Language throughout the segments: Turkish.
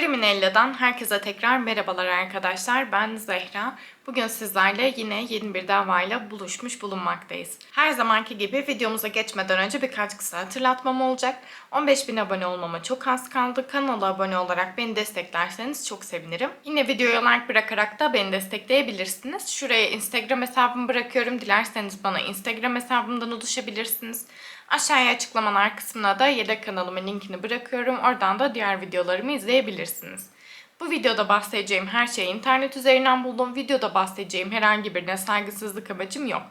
Criminella'dan herkese tekrar merhabalar arkadaşlar. Ben Zehra. Bugün sizlerle yine yeni bir davayla buluşmuş bulunmaktayız. Her zamanki gibi videomuza geçmeden önce birkaç kısa hatırlatmam olacak. 15.000 abone olmama çok az kaldı. Kanala abone olarak beni desteklerseniz çok sevinirim. Yine videoya like bırakarak da beni destekleyebilirsiniz. Şuraya Instagram hesabımı bırakıyorum. Dilerseniz bana Instagram hesabımdan ulaşabilirsiniz. Aşağıya açıklamalar kısmına da yedek kanalımın linkini bırakıyorum. Oradan da diğer videolarımı izleyebilirsiniz. Bu videoda bahsedeceğim her şeyi internet üzerinden buldum. Videoda bahsedeceğim herhangi birine saygısızlık amacım yok.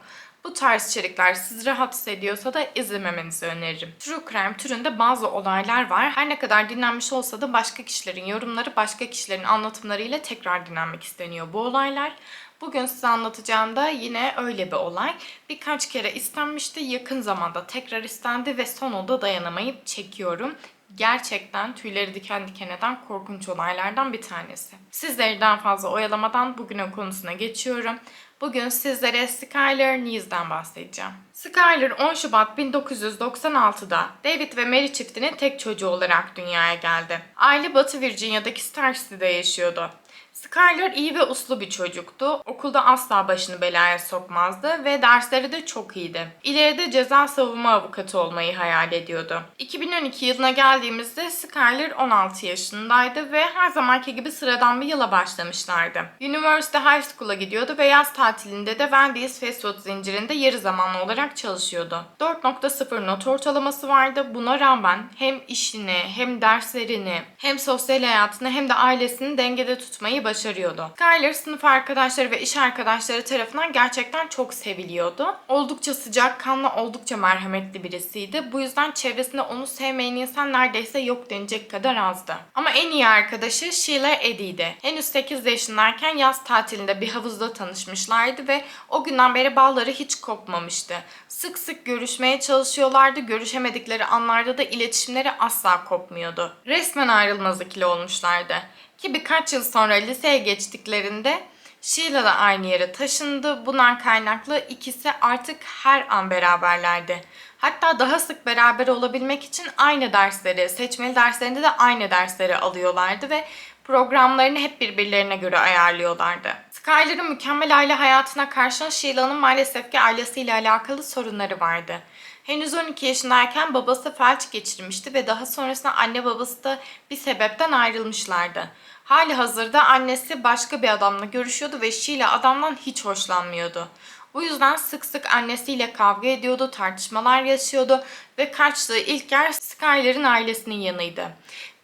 Bu tarz içerikler sizi rahatsız ediyorsa da izlememenizi öneririm. True crime türünde bazı olaylar var. Her ne kadar dinlenmiş olsa da başka kişilerin yorumları, başka kişilerin anlatımlarıyla tekrar dinlenmek isteniyor bu olaylar. Bugün size anlatacağım da yine öyle bir olay. Birkaç kere istenmişti, yakın zamanda tekrar istendi ve sonunda dayanamayıp çekiyorum. Gerçekten tüyleri diken diken eden korkunç olaylardan bir tanesi. Sizleri daha fazla oyalamadan bugünün konusuna geçiyorum. Bugün sizlere Skyler Nees'den bahsedeceğim. Skyler 10 Şubat 1996'da David ve Mary çiftinin tek çocuğu olarak dünyaya geldi. Aile Batı Virginia'daki Star City'de yaşıyordu. Skyler iyi ve uslu bir çocuktu. Okulda asla başını belaya sokmazdı ve dersleri de çok iyiydi. İleride ceza savunma avukatı olmayı hayal ediyordu. 2012 yılına geldiğimizde Skyler 16 yaşındaydı ve her zamanki gibi sıradan bir yıla başlamışlardı. University High School'a gidiyordu ve yaz tatilinde de Wendy's fast food zincirinde yarı zamanlı olarak çalışıyordu. 4.0 not ortalaması vardı. Buna rağmen hem işini, hem derslerini, hem sosyal hayatını hem de ailesini dengede tutmayı başarıyordu. Skyler sınıf arkadaşları ve iş arkadaşları tarafından gerçekten çok seviliyordu. Oldukça sıcakkanlı, oldukça merhametli birisiydi. Bu yüzden çevresinde onu sevmeyen insan neredeyse yok denecek kadar azdı. Ama en iyi arkadaşı Sheila Eddie'di. Henüz 8 yaşındayken yaz tatilinde bir havuzda tanışmışlardı ve o günden beri bağları hiç kopmamıştı. Sık sık görüşmeye çalışıyorlardı. Görüşemedikleri anlarda da iletişimleri asla kopmuyordu. Resmen ayrılmaz ikili olmuşlardı. Ki birkaç yıl sonra liseye geçtiklerinde Sheila da aynı yere taşındı. Bundan kaynaklı ikisi artık her an beraberlerdi. Hatta daha sık beraber olabilmek için aynı dersleri, seçmeli derslerinde de aynı dersleri alıyorlardı ve programlarını hep birbirlerine göre ayarlıyorlardı. Skyler'ın mükemmel aile hayatına karşın Sheila'nın maalesef ki ailesiyle alakalı sorunları vardı. Henüz 12 yaşındayken babası felç geçirmişti ve daha sonrasında anne babası da bir sebepten ayrılmışlardı. Hali hazırda annesi başka bir adamla görüşüyordu ve Sheila adamdan hiç hoşlanmıyordu. Bu yüzden sık sık annesiyle kavga ediyordu, tartışmalar yaşıyordu ve kaçtığı ilk yer Skyler'ın ailesinin yanıydı.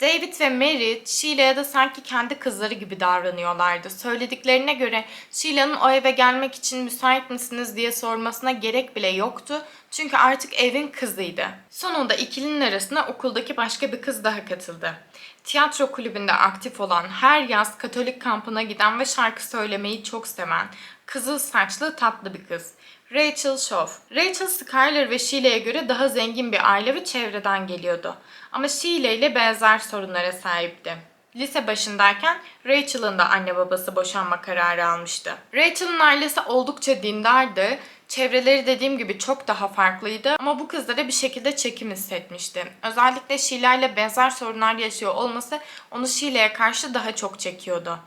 David ve Mary Sheila'ya da sanki kendi kızları gibi davranıyorlardı. Söylediklerine göre Sheila'nın o eve gelmek için müsait misiniz diye sormasına gerek bile yoktu. Çünkü artık evin kızıydı. Sonunda ikilinin arasına okuldaki başka bir kız daha katıldı. Tiyatro kulübünde aktif olan, her yaz Katolik kampına giden ve şarkı söylemeyi çok seven, kızıl saçlı tatlı bir kız. Rachel Shaw. Rachel Skyler ve Sheila'ya göre daha zengin bir aile ve çevreden geliyordu. Ama Sheila ile benzer sorunlara sahipti. Lise başındayken Rachel'ın da anne babası boşanma kararı almıştı. Rachel'ın ailesi oldukça dindardı. Çevreleri dediğim gibi çok daha farklıydı ama bu kızlara bir şekilde çekim hissetmişti. Özellikle Sheila ile benzer sorunlar yaşıyor olması onu Sheila'ya karşı daha çok çekiyordu.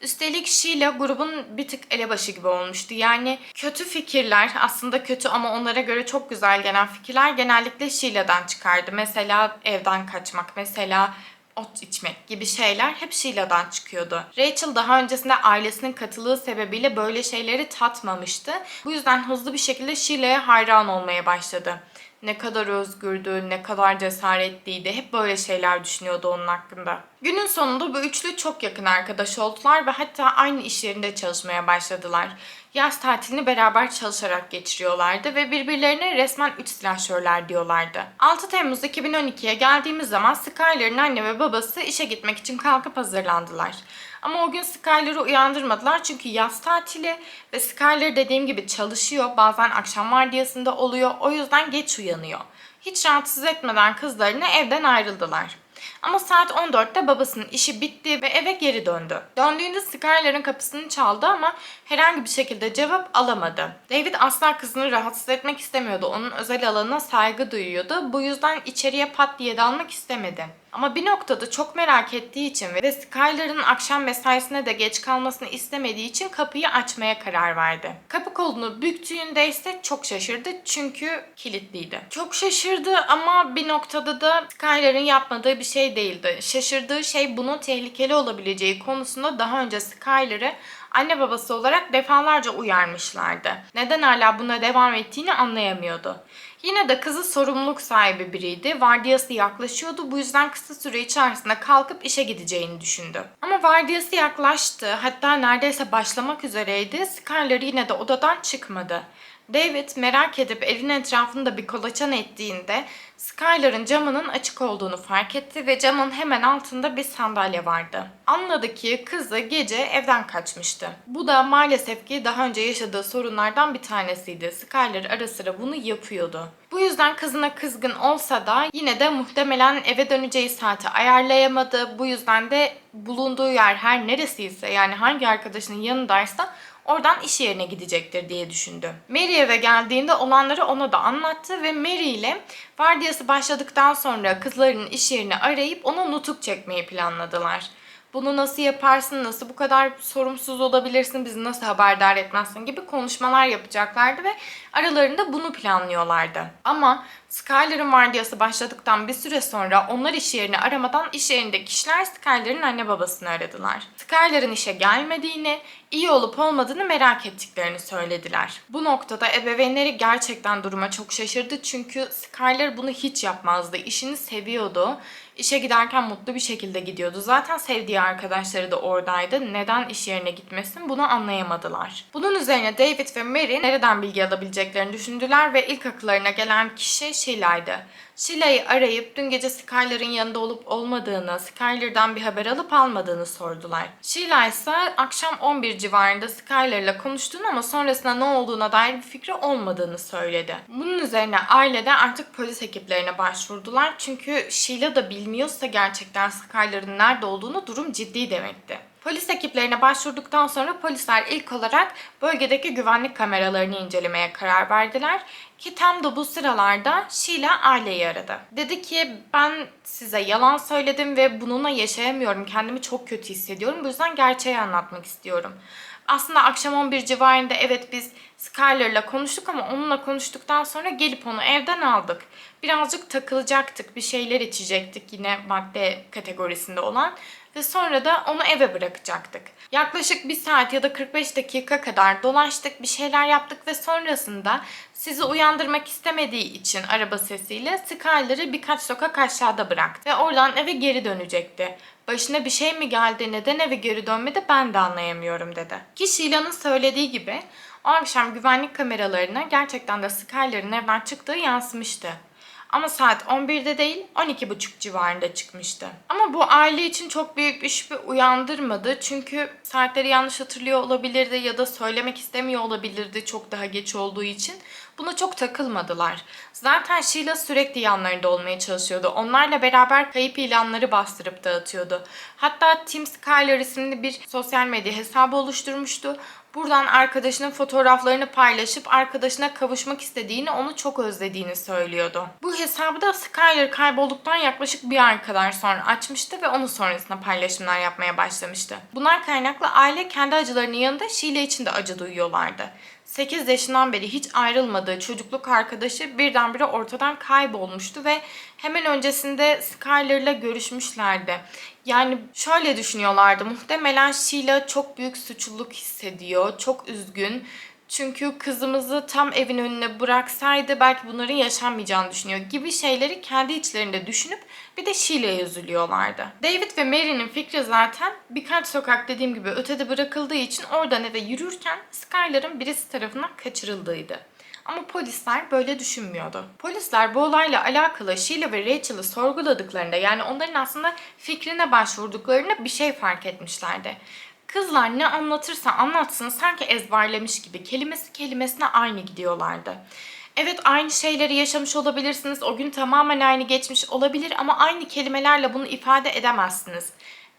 Üstelik Sheila grubun bir tık elebaşı gibi olmuştu. Yani kötü fikirler aslında kötü ama onlara göre çok güzel gelen fikirler genellikle Sheila'dan çıkardı. Mesela evden kaçmak, mesela ot içmek gibi şeyler hep Sheila'dan çıkıyordu. Rachel daha öncesinde ailesinin katılığı sebebiyle böyle şeyleri tatmamıştı. Bu yüzden hızlı bir şekilde Sheila'ya hayran olmaya başladı. Ne kadar özgürdü, ne kadar cesaretliydi. Hep böyle şeyler düşünüyordu onun hakkında. Günün sonunda bu üçlü çok yakın arkadaş oldular ve hatta aynı iş yerinde çalışmaya başladılar. Yaz tatilini beraber çalışarak geçiriyorlardı ve birbirlerine resmen üç silahşörler diyorlardı. 6 Temmuz 2012'ye geldiğimiz zaman Skyler'ın anne ve babası işe gitmek için kalkıp hazırlandılar. Ama o gün Skyler'ı uyandırmadılar çünkü yaz tatili ve Skyler dediğim gibi çalışıyor. Bazen akşam vardiyasında oluyor. O yüzden geç uyanıyor. Hiç rahatsız etmeden kızlarını evden ayrıldılar. Ama saat 14'te babasının işi bitti ve eve geri döndü. Döndüğünde Skyler'ın kapısını çaldı ama herhangi bir şekilde cevap alamadı. David asla kızını rahatsız etmek istemiyordu. Onun özel alanına saygı duyuyordu. Bu yüzden içeriye pat diye dalmak istemedi. Ama bir noktada çok merak ettiği için ve Skyler'ın akşam mesaisine de geç kalmasını istemediği için kapıyı açmaya karar verdi. Kapı kolunu büktüğünde ise çok şaşırdı çünkü kilitliydi. Çok şaşırdı ama bir noktada da Skyler'ın yapmadığı bir şey değildi. Şaşırdığı şey bunun tehlikeli olabileceği konusunda daha önce Skyler'ı anne babası olarak defalarca uyarmışlardı. Neden hala buna devam ettiğini anlayamıyordu. Yine de kızı sorumluluk sahibi biriydi. Vardiyası yaklaşıyordu. Bu yüzden kısa süre içerisinde kalkıp işe gideceğini düşündü. Ama vardiyası yaklaştı. Hatta neredeyse başlamak üzereydi. Skyler yine de odadan çıkmadı. David merak edip evin etrafında bir kolaçan ettiğinde Skyler'ın camının açık olduğunu fark etti ve camın hemen altında bir sandalye vardı. Anladı ki kızı gece evden kaçmıştı. Bu da maalesef ki daha önce yaşadığı sorunlardan bir tanesiydi. Skyler ara sıra bunu yapıyordu. Bu yüzden kızına kızgın olsa da yine de muhtemelen eve döneceği saati ayarlayamadı. Bu yüzden de bulunduğu yer her neresiyse yani hangi arkadaşının yanındaysa oradan iş yerine gidecektir diye düşündü. Mary eve geldiğinde olanları ona da anlattı ve Mary ile vardiyası başladıktan sonra kızlarının iş yerini arayıp ona nutuk çekmeyi planladılar. Bunu nasıl yaparsın, nasıl bu kadar sorumsuz olabilirsin, bizi nasıl haberdar etmezsin gibi konuşmalar yapacaklardı ve aralarında bunu planlıyorlardı. Ama Skyler'ın vardiyası başladıktan bir süre sonra onlar iş yerini aramadan iş yerindeki kişiler Skyler'ın anne babasını aradılar. Skyler'ın işe gelmediğini, iyi olup olmadığını merak ettiklerini söylediler. Bu noktada ebeveynleri gerçekten duruma çok şaşırdı çünkü Skyler bunu hiç yapmazdı. İşini seviyordu. İşe giderken mutlu bir şekilde gidiyordu. Zaten sevdiği arkadaşları da oradaydı. Neden iş yerine gitmesin bunu anlayamadılar. Bunun üzerine David ve Mary nereden bilgi alabileceklerini düşündüler ve ilk akıllarına gelen kişi Sheilay'dı. Sheilay'ı arayıp dün gece Skyler'ın yanında olup olmadığını, Skyler'dan bir haber alıp almadığını sordular. Sheila ise akşam 11 civarında Skyler'la konuştuğunu ama sonrasında ne olduğuna dair bir fikri olmadığını söyledi. Bunun üzerine ailede artık polis ekiplerine başvurdular. Çünkü Sheila da bilmiyorsa gerçekten Skyler'ın nerede olduğunu durum ciddi demekti. Polis ekiplerine başvurduktan sonra polisler ilk olarak bölgedeki güvenlik kameralarını incelemeye karar verdiler. Ki tam da bu sıralarda Sheila aileyi aradı. Dedi ki ben size yalan söyledim ve bununla yaşayamıyorum. Kendimi çok kötü hissediyorum. Bu yüzden gerçeği anlatmak istiyorum. Aslında akşam 11 civarında evet biz Skyler'la konuştuk ama onunla konuştuktan sonra gelip onu evden aldık. Birazcık takılacaktık, bir şeyler içecektik yine madde kategorisinde olan ve sonra da onu eve bırakacaktık. Yaklaşık bir saat ya da 45 dakika kadar dolaştık, bir şeyler yaptık ve sonrasında sizi uyandırmak istemediği için araba sesiyle Skyler'ı birkaç sokak aşağıda bıraktı ve oradan eve geri dönecekti. Başına bir şey mi geldi, neden eve geri dönmedi ben de anlayamıyorum dedi. Ki Sheila'nın söylediği gibi o akşam güvenlik kameralarına gerçekten de Skyler'ın evden çıktığı yansımıştı. Ama saat 11'de değil 12.30 civarında çıkmıştı. Ama bu aile için çok büyük bir şüphe uyandırmadı. Çünkü saatleri yanlış hatırlıyor olabilirdi ya da söylemek istemiyor olabilirdi çok daha geç olduğu için. Buna çok takılmadılar. Zaten Sheila sürekli yanlarında olmaya çalışıyordu. Onlarla beraber kayıp ilanları bastırıp dağıtıyordu. Hatta Tim Skyler isimli bir sosyal medya hesabı oluşturmuştu. Buradan arkadaşının fotoğraflarını paylaşıp arkadaşına kavuşmak istediğini, onu çok özlediğini söylüyordu. Bu hesabı da Skyler kaybolduktan yaklaşık bir ay kadar sonra açmıştı ve onun sonrasında paylaşımlar yapmaya başlamıştı. Bunlar kaynaklı aile kendi acılarının yanında Sheila için de acı duyuyorlardı. 8 yaşından beri hiç ayrılmadığı çocukluk arkadaşı birdenbire ortadan kaybolmuştu ve hemen öncesinde Skyler'la görüşmüşlerdi. Yani şöyle düşünüyorlardı. Muhtemelen Sheila çok büyük suçluluk hissediyor. Çok üzgün. Çünkü kızımızı tam evin önüne bıraksaydı belki bunların yaşanmayacağını düşünüyor gibi şeyleri kendi içlerinde düşünüp bir de Sheila'ya üzülüyorlardı. David ve Mary'nin fikri zaten birkaç sokak dediğim gibi ötede bırakıldığı için oradan eve yürürken Skyler'ın birisi tarafından kaçırıldığıydı. Ama polisler böyle düşünmüyordu. Polisler bu olayla alakalı Sheila ve Rachel'ı sorguladıklarında yani onların aslında fikrine başvurduklarında bir şey fark etmişlerdi. Kızlar ne anlatırsa anlatsın sanki ezberlemiş gibi kelimesi kelimesine aynı gidiyorlardı. Evet aynı şeyleri yaşamış olabilirsiniz. O gün tamamen aynı geçmiş olabilir ama aynı kelimelerle bunu ifade edemezsiniz.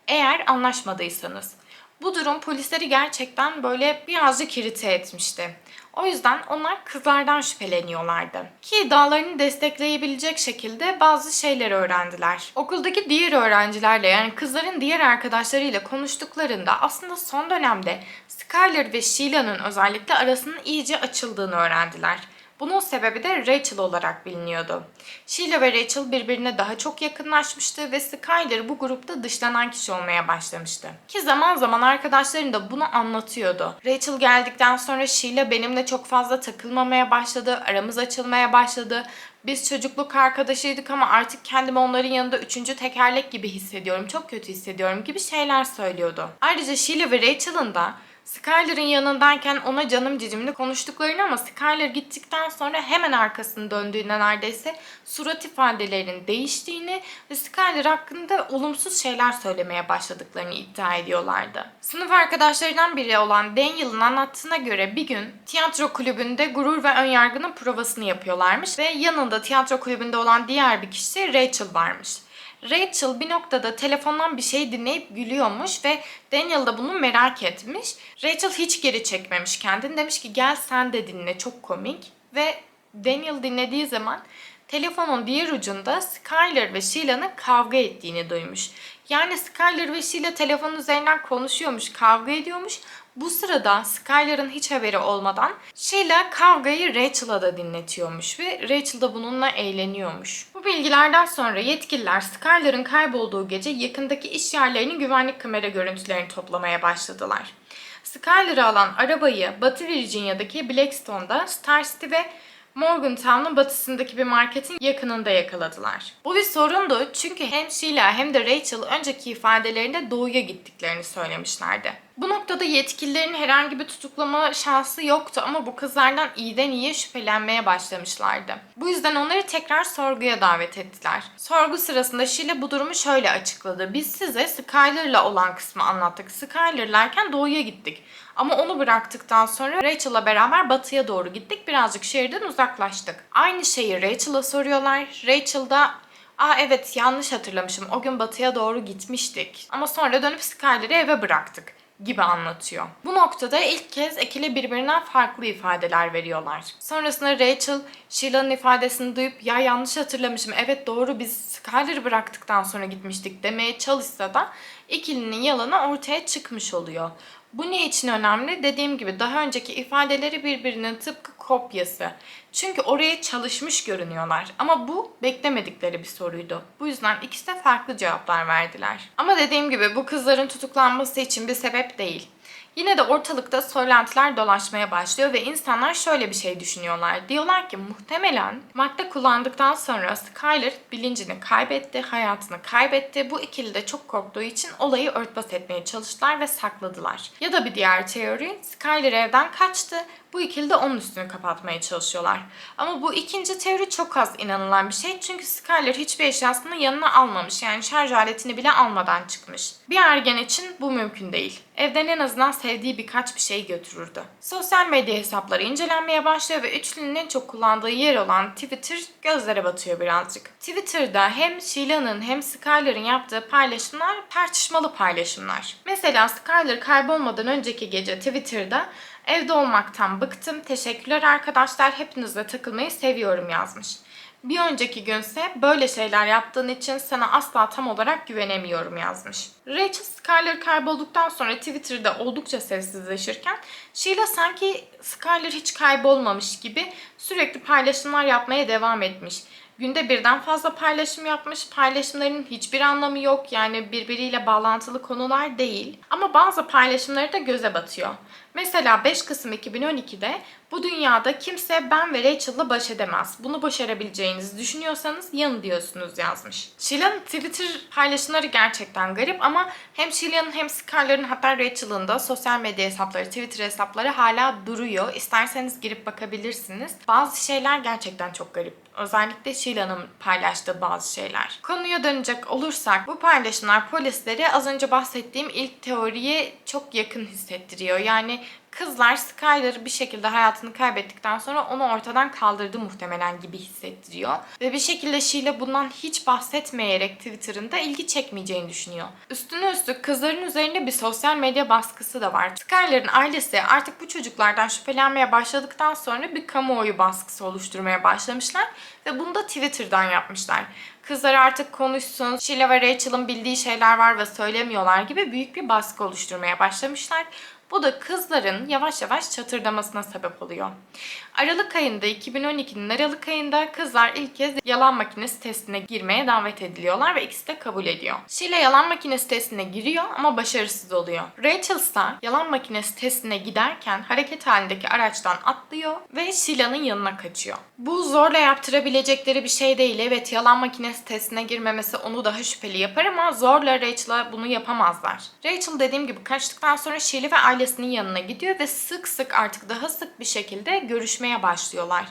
Eğer anlaşmadıysanız. Bu durum polisleri gerçekten böyle birazcık irite etmişti. O yüzden onlar kızlardan şüpheleniyorlardı. Ki iddialarını destekleyebilecek şekilde bazı şeyler öğrendiler. Okuldaki diğer öğrencilerle yani kızların diğer arkadaşlarıyla konuştuklarında aslında son dönemde Skyler ve Sheila'nın özellikle arasının iyice açıldığını öğrendiler. Bunun sebebi de Rachel olarak biliniyordu. Sheila ve Rachel birbirine daha çok yakınlaşmıştı ve Skyler bu grupta dışlanan kişi olmaya başlamıştı. Ki zaman zaman arkadaşların da bunu anlatıyordu. Rachel geldikten sonra Sheila benimle çok fazla takılmamaya başladı, aramız açılmaya başladı. Biz çocukluk arkadaşıydık ama artık kendimi onların yanında üçüncü tekerlek gibi hissediyorum, çok kötü hissediyorum gibi şeyler söylüyordu. Ayrıca Sheila ve Rachel'ın da Skyler'ın yanındayken ona canım cicimli konuştuklarını ama Skyler gittikten sonra hemen arkasını döndüğünde neredeyse surat ifadelerinin değiştiğini ve Skyler hakkında olumsuz şeyler söylemeye başladıklarını iddia ediyorlardı. Sınıf arkadaşlarından biri olan Daniel'ın anlattığına göre bir gün tiyatro kulübünde gurur ve önyargının provasını yapıyorlarmış ve yanında tiyatro kulübünde olan diğer bir kişi Rachel varmış. Rachel bir noktada telefondan bir şey dinleyip gülüyormuş ve Daniel da bunu merak etmiş. Rachel hiç geri çekmemiş kendini. Demiş ki gel sen de dinle çok komik. Ve Daniel dinlediği zaman telefonun diğer ucunda Skyler ve Sheila'nın kavga ettiğini duymuş. Yani Skyler ve Sheila telefon üzerinden konuşuyormuş, kavga ediyormuş. Bu sırada Skyler'ın hiç haberi olmadan Sheila kavgayı Rachel'a da dinletiyormuş ve Rachel da bununla eğleniyormuş. Bu bilgilerden sonra yetkililer Skyler'ın kaybolduğu gece yakındaki iş yerlerinin güvenlik kamera görüntülerini toplamaya başladılar. Skyler'ı alan arabayı Batı Virginia'daki Blackstone'da Star City ve Morgantown'un batısındaki bir marketin yakınında yakaladılar. Bu bir sorundu çünkü hem Sheila hem de Rachel önceki ifadelerinde doğuya gittiklerini söylemişlerdi. Bu noktada yetkililerin herhangi bir tutuklama şansı yoktu ama bu kızlardan iyiden iyiye şüphelenmeye başlamışlardı. Bu yüzden onları tekrar sorguya davet ettiler. Sorgu sırasında Sheila bu durumu şöyle açıkladı. Biz size Skyler'la olan kısmı anlattık. Skyler'larken doğuya gittik. Ama onu bıraktıktan sonra Rachel'la beraber batıya doğru gittik. Birazcık şehirden uzaklaştık. Aynı şeyi Rachel'a soruyorlar. Rachel da Aa evet yanlış hatırlamışım. O gün batıya doğru gitmiştik. Ama sonra dönüp Skyler'ı eve bıraktık gibi anlatıyor. Bu noktada ilk kez ikili birbirinden farklı ifadeler veriyorlar. Sonrasında Rachel, Sheila'nın ifadesini duyup ya yanlış hatırlamışım evet doğru biz Skyler'ı bıraktıktan sonra gitmiştik demeye çalışsa da ikilinin yalanı ortaya çıkmış oluyor. Bu ne için önemli? Dediğim gibi daha önceki ifadeleri birbirinin tıpkı kopyası. Çünkü oraya çalışmış görünüyorlar. Ama bu beklemedikleri bir soruydu. Bu yüzden ikisi de farklı cevaplar verdiler. Ama dediğim gibi bu kızların tutuklanması için bir sebep değil. Yine de ortalıkta söylentiler dolaşmaya başlıyor ve insanlar şöyle bir şey düşünüyorlar. Diyorlar ki muhtemelen madde kullandıktan sonra Skyler bilincini kaybetti, hayatını kaybetti. Bu ikili de çok korktuğu için olayı örtbas etmeye çalıştılar ve sakladılar. Ya da bir diğer teori Skyler evden kaçtı. Bu ikili de onun üstünü kapatmaya çalışıyorlar. Ama bu ikinci teori çok az inanılan bir şey. Çünkü Skyler hiçbir eşyasını yanına almamış. Yani şarj aletini bile almadan çıkmış. Bir ergen için bu mümkün değil. Evden en azından sevdiği birkaç bir şey götürürdü. Sosyal medya hesapları incelenmeye başlıyor ve üçlünün en çok kullandığı yer olan Twitter gözlere batıyor birazcık. Twitter'da hem Sheila'nın hem Skyler'ın yaptığı paylaşımlar tartışmalı paylaşımlar. Mesela Skyler kaybolmadan önceki gece Twitter'da Evde olmaktan bıktım. Teşekkürler arkadaşlar. Hepinizle takılmayı seviyorum yazmış. Bir önceki günse böyle şeyler yaptığın için sana asla tam olarak güvenemiyorum yazmış. Rachel Skyler kaybolduktan sonra Twitter'da oldukça sessizleşirken Sheila sanki Skyler hiç kaybolmamış gibi sürekli paylaşımlar yapmaya devam etmiş. Günde birden fazla paylaşım yapmış. Paylaşımların hiçbir anlamı yok. Yani birbiriyle bağlantılı konular değil. Ama bazı paylaşımları da göze batıyor. Mesela 5 Kasım 2012'de bu dünyada kimse ben ve Rachel'la baş edemez. Bunu başarabileceğinizi düşünüyorsanız yanılıyorsunuz yazmış. Sheila'n Twitter paylaşımları gerçekten garip ama hem Sheila'n hem Skyler'ın hatta Rachel'ın da sosyal medya hesapları, Twitter hesapları hala duruyor. İsterseniz girip bakabilirsiniz. Bazı şeyler gerçekten çok garip. Özellikle Sheila'nın paylaştığı bazı şeyler. Konuya dönecek olursak bu paylaşımlar polisleri az önce bahsettiğim ilk teoriye çok yakın hissettiriyor. Yani Kızlar Skyler'ı bir şekilde hayatını kaybettikten sonra onu ortadan kaldırdı muhtemelen gibi hissettiriyor. Ve bir şekilde Sheila bundan hiç bahsetmeyerek Twitter'ında ilgi çekmeyeceğini düşünüyor. Üstüne üstlük kızların üzerinde bir sosyal medya baskısı da var. Skyler'ın ailesi artık bu çocuklardan şüphelenmeye başladıktan sonra bir kamuoyu baskısı oluşturmaya başlamışlar ve bunu da Twitter'dan yapmışlar. Kızlar artık konuşsun, Sheila ve Rachel'ın bildiği şeyler var ve söylemiyorlar gibi büyük bir baskı oluşturmaya başlamışlar. Bu da kızların yavaş yavaş çatırdamasına sebep oluyor. Aralık ayında 2012'nin Aralık ayında kızlar ilk kez yalan makinesi testine girmeye davet ediliyorlar ve ikisi de kabul ediyor. Sheila yalan makinesi testine giriyor ama başarısız oluyor. Rachel ise yalan makinesi testine giderken hareket halindeki araçtan atlıyor ve Sheila'nın yanına kaçıyor. Bu zorla yaptırabilecekleri bir şey değil. Evet yalan makinesi testine girmemesi onu daha şüpheli yapar ama zorla Rachel'a bunu yapamazlar. Rachel dediğim gibi kaçtıktan sonra Sheila ve ailesinin yanına gidiyor ve sık sık artık daha sık bir şekilde görüşmeye başlıyorlar.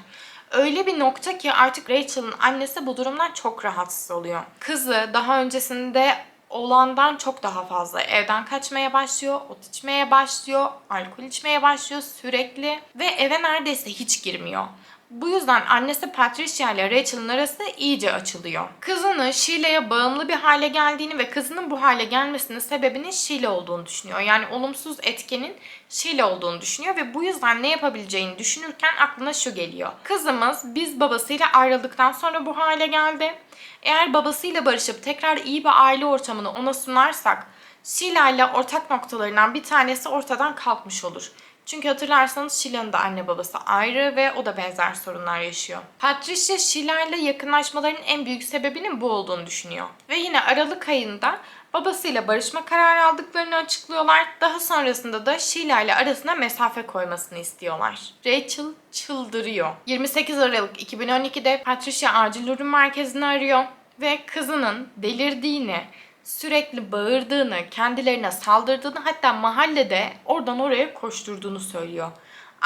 Öyle bir nokta ki artık Rachel'ın annesi bu durumdan çok rahatsız oluyor. Kızı daha öncesinde olandan çok daha fazla evden kaçmaya başlıyor, ot içmeye başlıyor, alkol içmeye başlıyor sürekli ve eve neredeyse hiç girmiyor. Bu yüzden annesi Patricia ile Rachel'ın arası iyice açılıyor. Kızını Sheila'ya bağımlı bir hale geldiğini ve kızının bu hale gelmesinin sebebinin Sheila olduğunu düşünüyor. Yani olumsuz etkenin Sheila olduğunu düşünüyor ve bu yüzden ne yapabileceğini düşünürken aklına şu geliyor. Kızımız biz babasıyla ayrıldıktan sonra bu hale geldi. Eğer babasıyla barışıp tekrar iyi bir aile ortamını ona sunarsak Sheila ile ortak noktalarından bir tanesi ortadan kalkmış olur. Çünkü hatırlarsanız Sheila'nın da anne babası ayrı ve o da benzer sorunlar yaşıyor. Patricia Sheila ile yakınlaşmalarının en büyük sebebinin bu olduğunu düşünüyor. Ve yine Aralık ayında babasıyla barışma kararı aldıklarını açıklıyorlar. Daha sonrasında da Sheila ile arasına mesafe koymasını istiyorlar. Rachel çıldırıyor. 28 Aralık 2012'de Patricia acil durum merkezini arıyor ve kızının delirdiğini, sürekli bağırdığını, kendilerine saldırdığını hatta mahallede oradan oraya koşturduğunu söylüyor.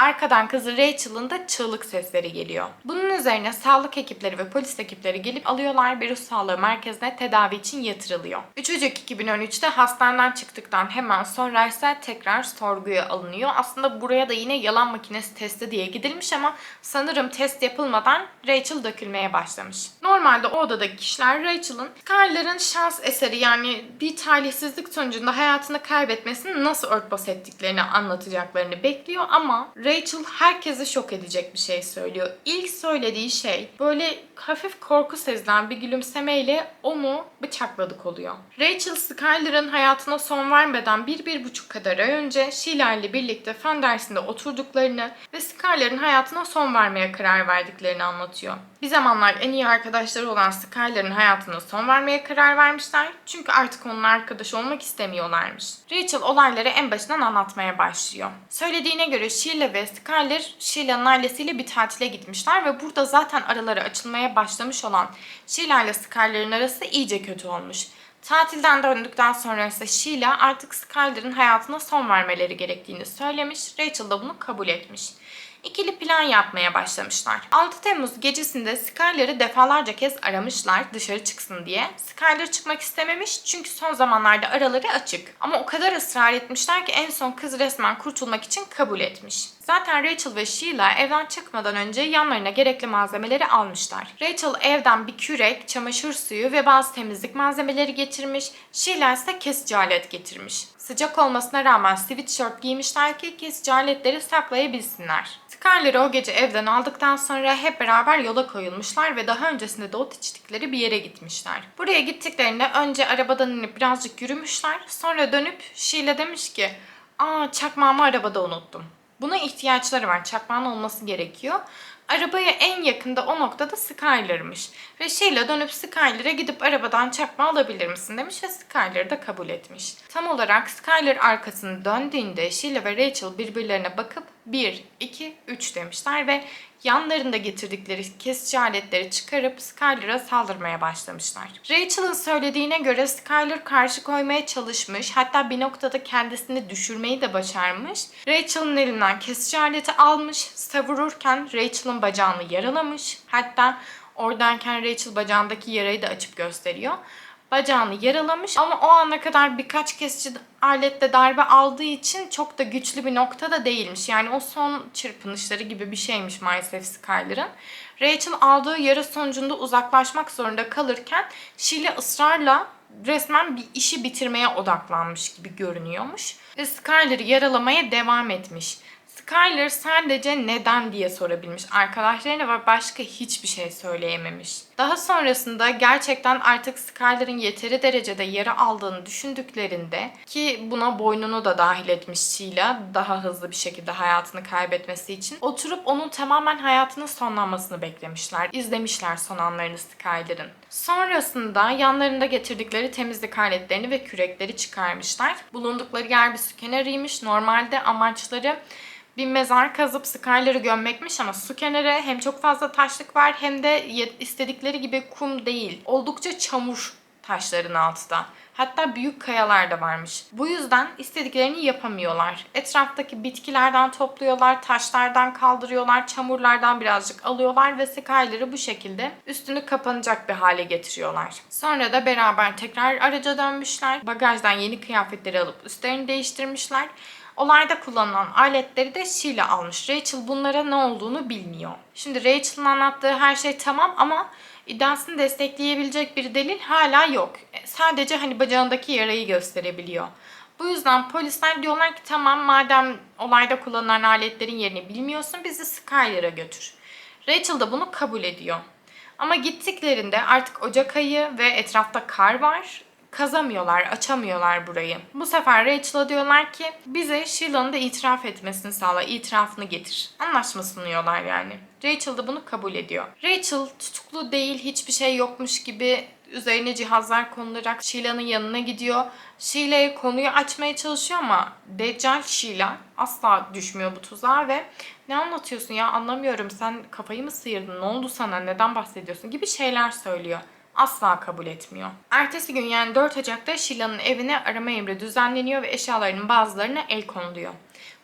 Arkadan kızı Rachel'ın da çığlık sesleri geliyor. Bunun üzerine sağlık ekipleri ve polis ekipleri gelip alıyorlar bir ruh sağlığı merkezine tedavi için yatırılıyor. 3 Ocak 2013'te hastaneden çıktıktan hemen sonra ise tekrar sorguya alınıyor. Aslında buraya da yine yalan makinesi testi diye gidilmiş ama sanırım test yapılmadan Rachel dökülmeye başlamış. Normalde o odadaki kişiler Rachel'ın Skyler'ın şans eseri yani bir talihsizlik sonucunda hayatını kaybetmesini nasıl örtbas ettiklerini anlatacaklarını bekliyor ama herkesi şok edecek bir şey söylüyor. İlk söylediği şey böyle hafif korku sezilen bir gülümsemeyle onu bıçakladık oluyor. Rachel Skyler'ın hayatına son vermeden bir, bir buçuk kadar ay önce Sheila ile birlikte fen dersinde oturduklarını ve Skyler'ın hayatına son vermeye karar verdiklerini anlatıyor. Bir zamanlar en iyi arkadaşları olan Skyler'ın hayatına son vermeye karar vermişler. Çünkü artık onunla arkadaş olmak istemiyorlarmış. Rachel olayları en başından anlatmaya başlıyor. Söylediğine göre Sheila ve Skyler Sheila'nın ailesiyle bir tatile gitmişler ve burada zaten araları açılmaya başlamış olan Sheila ile Skyler'ın arası iyice kötü olmuş. Tatilden döndükten sonra ise Sheila artık Skyler'ın hayatına son vermeleri gerektiğini söylemiş. Rachel da bunu kabul etmiş. İkili plan yapmaya başlamışlar. 6 Temmuz gecesinde Skyler'ı defalarca kez aramışlar dışarı çıksın diye. Skyler çıkmak istememiş çünkü son zamanlarda araları açık. Ama o kadar ısrar etmişler ki en son kız resmen kurtulmak için kabul etmiş. Zaten Rachel ve Sheila evden çıkmadan önce yanlarına gerekli malzemeleri almışlar. Rachel evden bir kürek, çamaşır suyu ve bazı temizlik malzemeleri getirmiş. Sheila ise kesici alet getirmiş. Sıcak olmasına rağmen sweatshirt giymişler ki kesici aletleri saklayabilsinler. Skyler'ı o gece evden aldıktan sonra hep beraber yola koyulmuşlar ve daha öncesinde de ot içtikleri bir yere gitmişler. Buraya gittiklerinde önce arabadan inip birazcık yürümüşler. Sonra dönüp Sheila demiş ki ''Aa çakmağımı arabada unuttum.'' Buna ihtiyaçları var. Çakmağın olması gerekiyor. Arabaya en yakında o noktada Skyler'mış. Ve Sheila dönüp Skyler'a gidip arabadan çakma alabilir misin demiş ve Skyler da kabul etmiş. Tam olarak Skyler arkasını döndüğünde Sheila ve Rachel birbirlerine bakıp 1, 2, 3 demişler ve yanlarında getirdikleri kesici aletleri çıkarıp Skyler'a saldırmaya başlamışlar. Rachel'ın söylediğine göre Skyler karşı koymaya çalışmış hatta bir noktada kendisini düşürmeyi de başarmış. Rachel'ın elinden kesici aleti almış, savururken Rachel'ın bacağını yaralamış. Hatta oradayken Rachel bacağındaki yarayı da açıp gösteriyor. Bacağını yaralamış ama o ana kadar birkaç kesici aletle darbe aldığı için çok da güçlü bir noktada değilmiş. Yani o son çırpınışları gibi bir şeymiş maalesef Skyler'ın. Rachel aldığı yara sonucunda uzaklaşmak zorunda kalırken Sheila ısrarla resmen bir işi bitirmeye odaklanmış gibi görünüyormuş. Ve Skyler'ı yaralamaya devam etmiş. Skyler sadece neden diye sorabilmiş arkadaşlarına ve başka hiçbir şey söyleyememiş. Daha sonrasında gerçekten artık Skyler'ın yeteri derecede yara aldığını düşündüklerinde ki buna boynunu da dahil etmiş Sheila daha hızlı bir şekilde hayatını kaybetmesi için oturup onun tamamen hayatının sonlanmasını beklemişler. İzlemişler son anlarını Skyler'ın. Sonrasında yanlarında getirdikleri temizlik aletlerini ve kürekleri çıkarmışlar. Bulundukları yer bir su kenarıymış. Normalde amaçları bir mezar kazıp Skyler'ı gömmekmiş ama su kenarı hem çok fazla taşlık var hem de istedikleri gibi kum değil. Oldukça çamur taşların altında. Hatta büyük kayalar da varmış. Bu yüzden istediklerini yapamıyorlar. Etraftaki bitkilerden topluyorlar, taşlardan kaldırıyorlar, çamurlardan birazcık alıyorlar ve Skyler'ı bu şekilde üstünü kapanacak bir hale getiriyorlar. Sonra da beraber tekrar araca dönmüşler. Bagajdan yeni kıyafetleri alıp üstlerini değiştirmişler. Olayda kullanılan aletleri de Sheila almış. Rachel bunlara ne olduğunu bilmiyor. Şimdi Rachel'ın anlattığı her şey tamam ama iddiasını destekleyebilecek bir delil hala yok. E, Sadece hani bacağındaki yarayı gösterebiliyor. Bu yüzden polisler diyorlar ki tamam madem olayda kullanılan aletlerin yerini bilmiyorsun bizi Skyler'a götür. Rachel da bunu kabul ediyor. Ama gittiklerinde artık Ocak ayı ve etrafta kar var kazamıyorlar, açamıyorlar burayı. Bu sefer Rachel'a diyorlar ki bize Sheila'nın da itiraf etmesini sağla, itirafını getir. Anlaşma sunuyorlar yani. Rachel da bunu kabul ediyor. Rachel tutuklu değil, hiçbir şey yokmuş gibi üzerine cihazlar konularak Sheila'nın yanına gidiyor. Sheila'ya konuyu açmaya çalışıyor ama Deccal Sheila asla düşmüyor bu tuzağa ve ne anlatıyorsun ya anlamıyorum sen kafayı mı sıyırdın ne oldu sana neden bahsediyorsun gibi şeyler söylüyor asla kabul etmiyor. Ertesi gün yani 4 Ocak'ta Sheila'nın evine arama emri düzenleniyor ve eşyalarının bazılarına el konuluyor.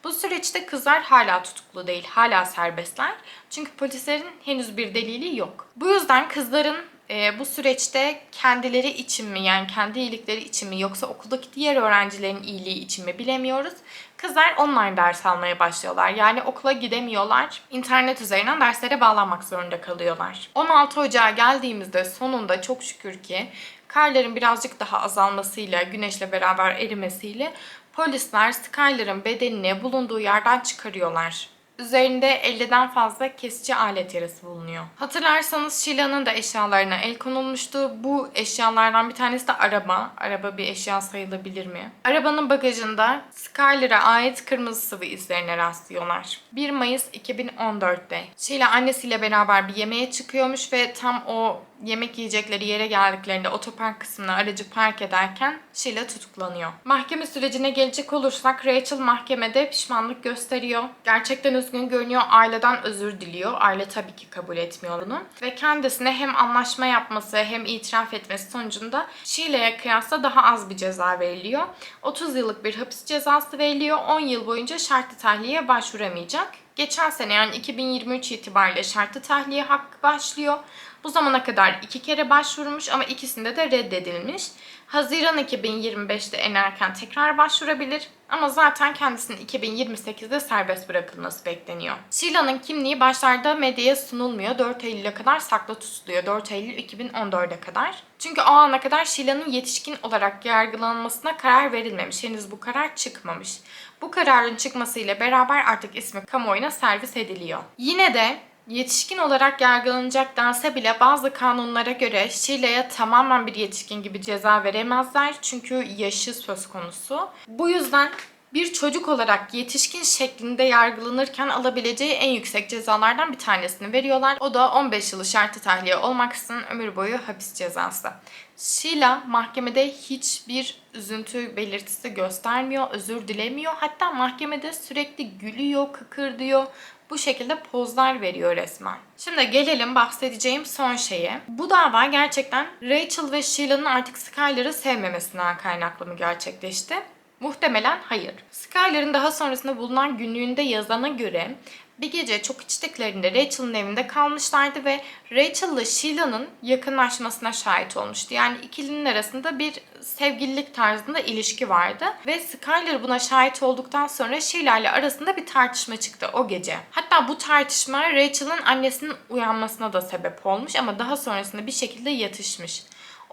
Bu süreçte kızlar hala tutuklu değil, hala serbestler. Çünkü polislerin henüz bir delili yok. Bu yüzden kızların e, bu süreçte kendileri için mi yani kendi iyilikleri için mi yoksa okuldaki diğer öğrencilerin iyiliği için mi bilemiyoruz. Kızlar online ders almaya başlıyorlar. Yani okula gidemiyorlar. İnternet üzerinden derslere bağlanmak zorunda kalıyorlar. 16 Ocağı geldiğimizde sonunda çok şükür ki karların birazcık daha azalmasıyla, güneşle beraber erimesiyle polisler Skyler'ın bedenini bulunduğu yerden çıkarıyorlar. Üzerinde 50'den fazla kesici alet yarası bulunuyor. Hatırlarsanız Sheila'nın da eşyalarına el konulmuştu. Bu eşyalardan bir tanesi de araba. Araba bir eşya sayılabilir mi? Arabanın bagajında Skyler'a ait kırmızı sıvı izlerine rastlıyorlar. 1 Mayıs 2014'te Sheila annesiyle beraber bir yemeğe çıkıyormuş ve tam o yemek yiyecekleri yere geldiklerinde otopark kısmına aracı park ederken Sheila tutuklanıyor. Mahkeme sürecine gelecek olursak Rachel mahkemede pişmanlık gösteriyor. Gerçekten üzgün görünüyor. Aileden özür diliyor. Aile tabii ki kabul etmiyor bunu. Ve kendisine hem anlaşma yapması hem itiraf etmesi sonucunda Sheila'ya kıyasla daha az bir ceza veriliyor. 30 yıllık bir hapis cezası veriliyor. 10 yıl boyunca şartlı tahliye başvuramayacak. Geçen sene yani 2023 itibariyle şartlı tahliye hakkı başlıyor. Bu zamana kadar iki kere başvurmuş ama ikisinde de reddedilmiş. Haziran 2025'te en erken tekrar başvurabilir ama zaten kendisinin 2028'de serbest bırakılması bekleniyor. Sheila'nın kimliği başlarda medyaya sunulmuyor. 4 Eylül'e kadar saklı tutuluyor. 4 Eylül 2014'e kadar. Çünkü o ana kadar Sheila'nın yetişkin olarak yargılanmasına karar verilmemiş. Henüz bu karar çıkmamış. Bu kararın çıkmasıyla beraber artık ismi kamuoyuna servis ediliyor. Yine de Yetişkin olarak yargılanacak dense bile bazı kanunlara göre Sheila'ya tamamen bir yetişkin gibi ceza veremezler çünkü yaşı söz konusu. Bu yüzden bir çocuk olarak yetişkin şeklinde yargılanırken alabileceği en yüksek cezalardan bir tanesini veriyorlar. O da 15 yılı şartı tahliye olmaksızın ömür boyu hapis cezası. Sheila mahkemede hiçbir üzüntü belirtisi göstermiyor, özür dilemiyor. Hatta mahkemede sürekli gülüyor, kıkırdıyor. Bu şekilde pozlar veriyor resmen. Şimdi gelelim bahsedeceğim son şeye. Bu dava gerçekten Rachel ve Sheila'nın artık Skyler'ı sevmemesinden kaynaklı mı gerçekleşti? Muhtemelen hayır. Skyler'ın daha sonrasında bulunan günlüğünde yazana göre Bir gece çok içtiklerinde Rachel'ın evinde kalmışlardı ve Rachel ile Sheila'nın yakınlaşmasına şahit olmuştu. Yani ikilinin arasında bir sevgililik tarzında ilişki vardı. Ve Skyler buna şahit olduktan sonra Sheila ile arasında bir tartışma çıktı o gece. Hatta bu tartışma Rachel'ın annesinin uyanmasına da sebep olmuş ama daha sonrasında bir şekilde yatışmış.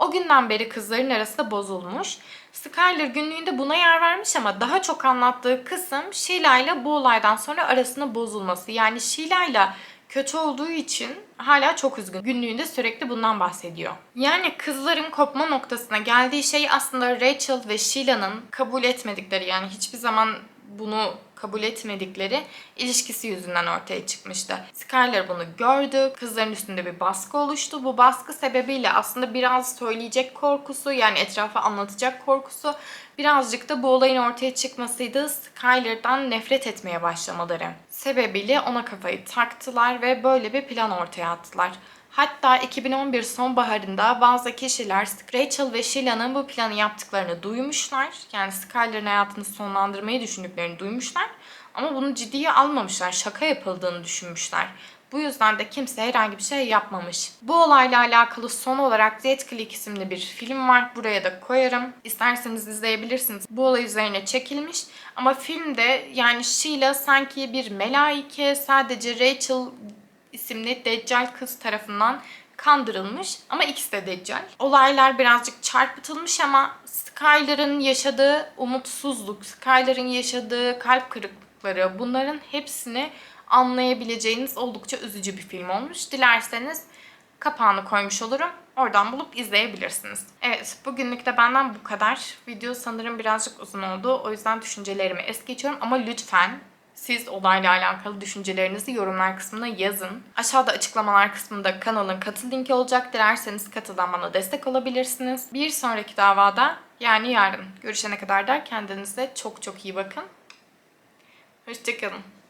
O günden beri kızların arasında bozulmuş. Skyler günlüğünde buna yer vermiş ama daha çok anlattığı kısım Sheila ile bu olaydan sonra arasında bozulması. Yani Sheila ile kötü olduğu için hala çok üzgün. Günlüğünde sürekli bundan bahsediyor. Yani kızların kopma noktasına geldiği şey aslında Rachel ve Sheila'nın kabul etmedikleri yani hiçbir zaman bunu kabul etmedikleri ilişkisi yüzünden ortaya çıkmıştı. Skyler bunu gördü. Kızların üstünde bir baskı oluştu. Bu baskı sebebiyle aslında biraz söyleyecek korkusu yani etrafa anlatacak korkusu birazcık da bu olayın ortaya çıkmasıydı. Skyler'dan nefret etmeye başlamaları sebebiyle ona kafayı taktılar ve böyle bir plan ortaya attılar. Hatta 2011 sonbaharında bazı kişiler Rachel ve Sheila'nın bu planı yaptıklarını duymuşlar. Yani Skyler'ın hayatını sonlandırmayı düşündüklerini duymuşlar. Ama bunu ciddiye almamışlar. Şaka yapıldığını düşünmüşler. Bu yüzden de kimse herhangi bir şey yapmamış. Bu olayla alakalı son olarak Red Click isimli bir film var. Buraya da koyarım. İsterseniz izleyebilirsiniz. Bu olay üzerine çekilmiş. Ama filmde yani Sheila sanki bir melaike sadece Rachel isimli Deccal kız tarafından kandırılmış ama ikisi de Deccal. Olaylar birazcık çarpıtılmış ama Skyler'ın yaşadığı umutsuzluk, Skyler'ın yaşadığı kalp kırıklıkları bunların hepsini anlayabileceğiniz oldukça üzücü bir film olmuş. Dilerseniz kapağını koymuş olurum. Oradan bulup izleyebilirsiniz. Evet, bugünlük de benden bu kadar. Video sanırım birazcık uzun oldu. O yüzden düşüncelerimi es geçiyorum ama lütfen siz olayla alakalı düşüncelerinizi yorumlar kısmına yazın. Aşağıda açıklamalar kısmında kanalın katıl linki olacak. Dilerseniz katıldan bana destek olabilirsiniz. Bir sonraki davada yani yarın görüşene kadar da kendinize çok çok iyi bakın. Hoşçakalın.